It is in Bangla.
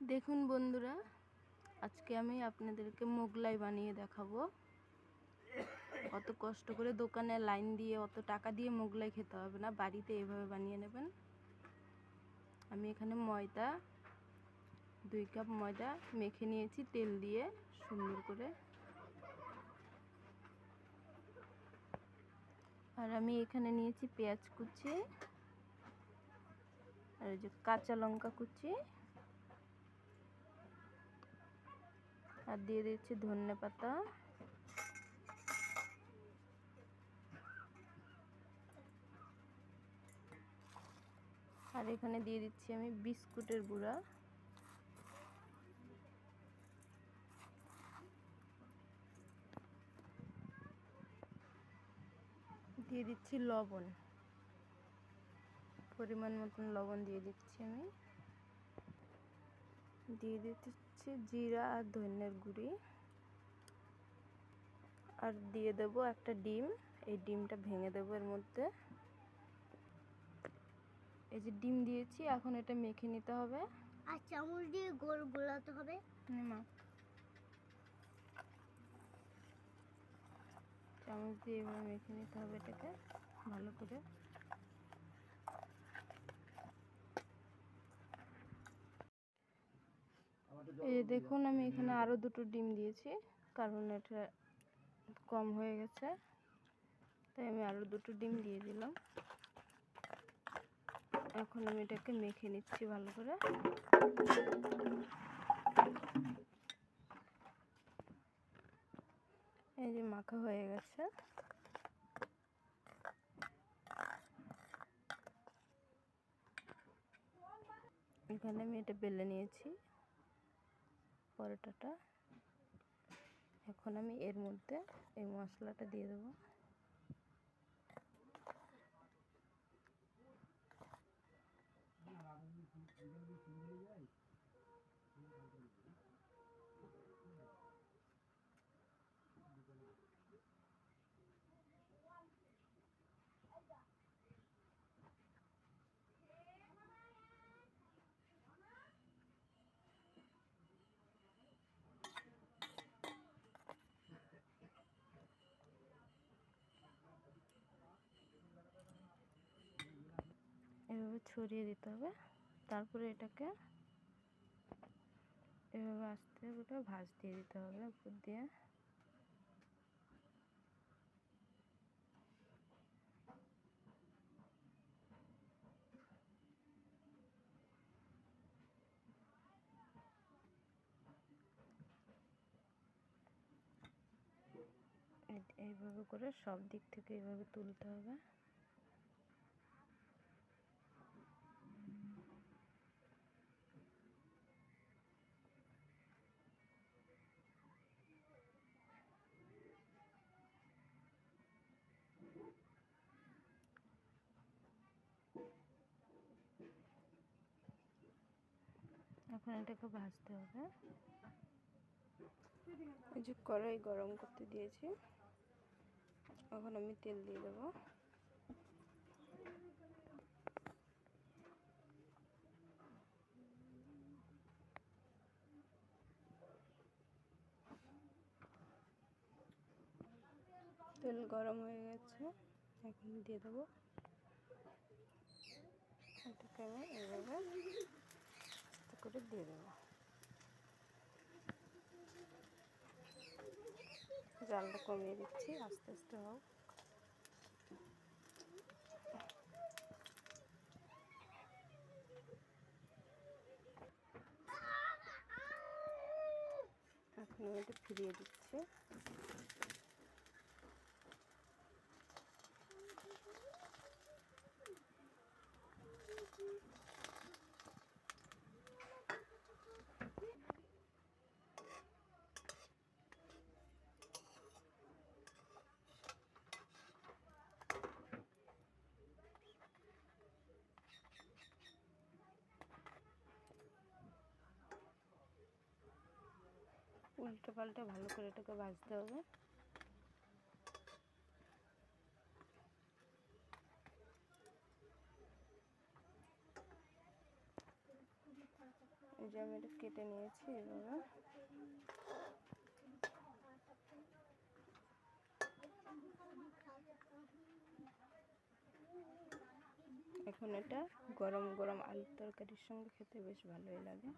দেখুন বন্ধুরা, আজকে আমি আপনাদেরকে মোগলাই বানিয়ে দেখাবো। অত কষ্ট করে দোকানে লাইন দিয়ে, অত টাকা দিয়ে মোগলাই খেতে হবে না, বাড়িতে এভাবে বানিয়ে নেবেন। আমি এখানে ময়দা, দুই কাপ ময়দা মেখে নিয়েছি, তেল দিয়ে সুন্দর করে। আর আমি এখানে নিয়েছি পেঁয়াজ কুচি, আর যে কাঁচা লঙ্কা কুচি। আর দিয়ে দিচ্ছি ধনে পাতা। আর এখানে দিয়ে দিচ্ছি আমি বিস্কুটের গুঁড়া। দিয়ে দিচ্ছি লবণ। পরিমাণ মতন লবণ দিয়ে দিচ্ছি আমি। দিয়ে দিচ্ছি জিরা আর ধনের গুঁড়ি। আর দিয়ে দেব একটা ডিম। এই ডিমটা ভেঙে দেবো এর মধ্যে। এই যে ডিম দিয়েছি এখন এটা মেখে নিতে হবে। আর চামচ দিয়ে গোল গোলাতে হবে। নে মা। চামচ দিয়ে এভাবে মেখে নিতে হবে এটাকে ভালো করে। এই যে দেখুন, আমি এখানে আরও দুটো ডিম দিয়েছি, কারণ এটা কম হয়ে গেছে, তাই আমি আরও দুটো ডিম দিয়ে দিলাম। এখন আমি এটাকে মেখে নিচ্ছি ভালো করে। এই যে মাখা হয়ে গেছে। এখানে আমি এটা বেলে নিয়েছি। পরোটাটা। এখন আমি এর মধ্যে এই মশলাটা দিয়ে দেবো। এভাবে ছড়িয়ে দিতে হবে। তারপরে এটাকে এভাবে আস্তে করে ভাঁজ দিয়ে দিতে হবে উপর দিয়ে। এই- এইভাবে করে সব দিক থেকে এইভাবে তুলতে হবে। এখন এটাকে ভাজতে হবে। এই যে কড়াই গরম করতে দিয়েছি। এখন আমি তেল দিয়ে দেবো। তেল গরম হয়ে গেছে, এখন দিয়ে দেবো। এটাকে আমি করে দিয়ে দেবো। জালটা কমিয়ে দিচ্ছি আস্তে আস্তে হোক। এখন ফিরিয়ে দিচ্ছি। উল্টে পাল্টে ভালো করে এটাকে ভাজতে হবে। এই যে আমি এটা কেটে নিয়েছি এভাবে। এখন এটা গরম গরম আলুর তরকারির সঙ্গে খেতে বেশ ভালোই লাগে।